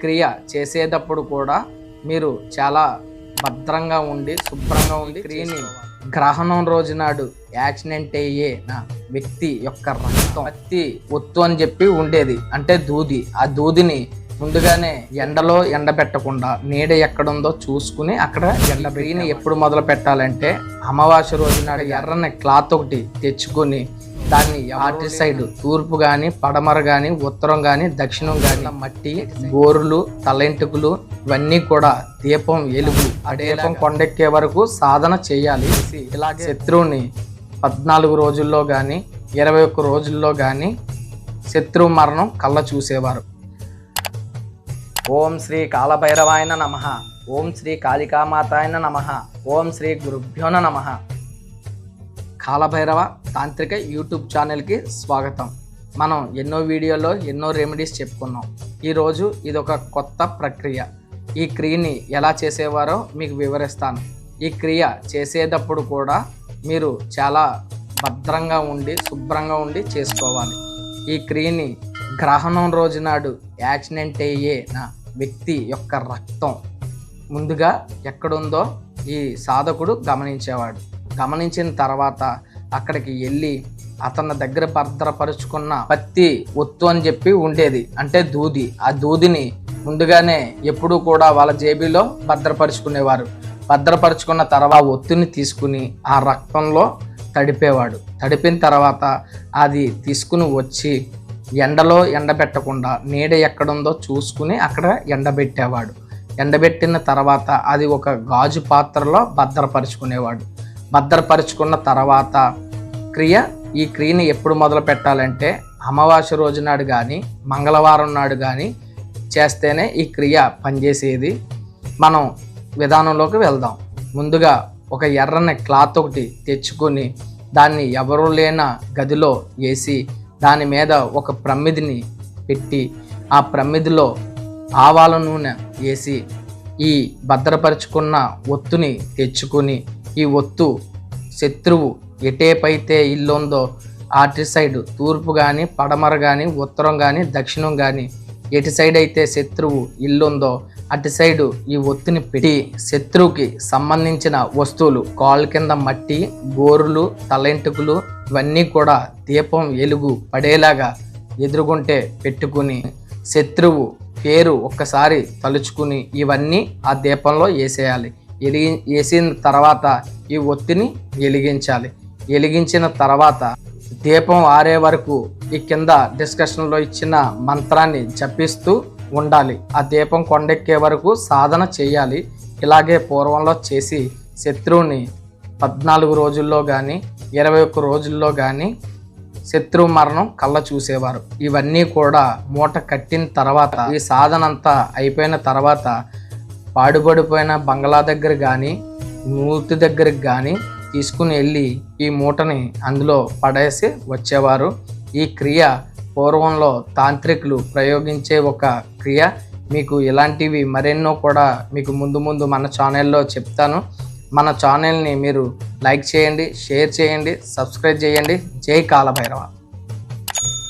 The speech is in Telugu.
క్రియ చేసేటప్పుడు కూడా మీరు చాలా భద్రంగా ఉండి శుభ్రంగా ఉండి క్రియని గ్రహణం రోజు నాడు యాక్సిడెంట్ అయ్యే నా వ్యక్తి యొక్క రక్తం పత్తి ఒత్తు అని చెప్పి ఉండేది. అంటే దూది. ఆ దూదిని ముందుగానే ఎండలో ఎండబెట్టకుండా నీడ ఎక్కడుందో చూసుకుని అక్కడ ఎండ ఎప్పుడు మొదలు పెట్టాలంటే అమావాస్య రోజు నాడు ఎర్రని క్లాత్ ఒకటి తెచ్చుకొని దాన్ని అటు సైడ్ తూర్పు గాని పడమర గాని ఉత్తరం గాని దక్షిణం గాని మట్టి గోరులు తలెంటుకులు ఇవన్నీ కూడా దీపం ఎలుగు ఆ దీపం కొండెక్కే వరకు సాధన చేయాలి. ఇలాగే శత్రువుని పద్నాలుగు రోజుల్లో గాని ఇరవై ఒక్క రోజుల్లో గాని శత్రువు మరణం కళ్ళ చూసేవారు. ఓం శ్రీ కాలభైరవాయన నమ. ఓం శ్రీ కాళికామాతాయన నమ. ఓం శ్రీ గురుభ్యోన నమ. కాలభైరవ తాంత్రిక యూట్యూబ్ ఛానల్కి స్వాగతం. మనం ఎన్నో వీడియోలో ఎన్నో రెమెడీస్ చెప్పుకున్నాం. ఈరోజు ఇది ఒక కొత్త ప్రక్రియ. ఈ క్రియని ఎలా చేసేవారో మీకు వివరిస్తాను. ఈ క్రియ చేసేటప్పుడు కూడా మీరు చాలా భద్రంగా ఉండి శుభ్రంగా ఉండి చేసుకోవాలి. ఈ క్రియని గ్రహణం రోజు నాడు యాక్సిడెంట్ అయ్యే నా వ్యక్తి యొక్క రక్తం ముందుగా ఎక్కడుందో ఈ సాధకుడు గమనించేవాడు. గమనించిన తర్వాత అక్కడికి వెళ్ళి అతని దగ్గర భద్రపరుచుకున్న పత్తి ఒత్తు అని చెప్పి ఉండేది. అంటే దూది. ఆ దూదిని ముందుగానే ఎప్పుడూ కూడా వాళ్ళ జేబీలో భద్రపరుచుకునేవారు. భద్రపరుచుకున్న తర్వాత ఒత్తిని ఒత్తుని తీసుకుని ఆ రక్తంలో తడిపేవాడు. తడిపిన తర్వాత అది తీసుకుని వచ్చి ఎండలో ఎండబెట్టకుండా నీడ ఎక్కడుందో చూసుకుని అక్కడ ఎండబెట్టేవాడు. ఎండబెట్టిన తర్వాత అది ఒక గాజు పాత్రలో భద్రపరుచుకునేవాడు. భద్రపరుచుకున్న తర్వాత క్రియ ఈ క్రియని ఎప్పుడు మొదలు పెట్టాలంటే అమావాస్య రోజు నాడు కానీ మంగళవారం నాడు కానీ చేస్తేనే ఈ క్రియ పనిచేసేది. మనం విధానంలోకి వెళ్దాం. ముందుగా ఒక ఎర్రని క్లాత్ ఒకటి తెచ్చుకొని దాన్ని ఎవరూ లేన గదిలో వేసి దాని మీద ఒక ప్రమిదిని పెట్టి ఆ ప్రమిదిలో ఆవాల నూనె వేసి ఈ భద్రపరుచుకున్న ఒత్తుని తెచ్చుకొని ఈ ఒత్తు శత్రువు ఎటేపైతే ఇల్లు ఉందో అటు సైడ్ తూర్పు కానీ పడమర కానీ ఉత్తరం కానీ దక్షిణం కానీ ఎటు సైడ్ అయితే శత్రువు ఇల్లు ఉందో అటు సైడు ఈ ఒత్తిని పెట్టి శత్రువుకి సంబంధించిన వస్తువులు కాళ్ళ కింద మట్టి గోరులు తలెంటుకులు ఇవన్నీ కూడా దీపం ఎలుగు పడేలాగా ఎదుర్కొంటే పెట్టుకుని శత్రువు పేరు ఒక్కసారి తలుచుకుని ఇవన్నీ ఆ దీపంలో వేసేయాలి. వెలిగి వేసిన తర్వాత ఈ ఒత్తిని వెలిగించాలి. వెలిగించిన తర్వాత దీపం ఆరే వరకు ఈ కింద డిస్కషన్లో ఇచ్చిన మంత్రాన్ని జపిస్తూ ఉండాలి. ఆ దీపం కొండెక్కే వరకు సాధన చేయాలి. ఇలాగే పూర్వంలో చేసి శత్రువుని పద్నాలుగు రోజుల్లో కానీ ఇరవై ఒక్క రోజుల్లో కానీ శత్రువు మరణం కళ్ళ చూసేవారు. ఇవన్నీ కూడా మూట కట్టిన తర్వాత ఈ సాధన అంతా అయిపోయిన తర్వాత పాడుపడిపోయిన బంగ్లా దగ్గర కానీ మూర్తి దగ్గరికి కానీ తీసుకుని వెళ్ళి ఈ మూటని అందులో పడేసి వచ్చేవారు. ఈ క్రియ పూర్వంలో తాంత్రికులు ప్రయోగించే ఒక క్రియ. మీకు ఇలాంటివి మరెన్నో కూడా మీకు ముందు ముందు మన ఛానల్లో చెప్తాను. మన ఛానల్ని మీరు లైక్ చేయండి షేర్ చేయండి సబ్స్క్రైబ్ చేయండి. జై కాలభైరవ.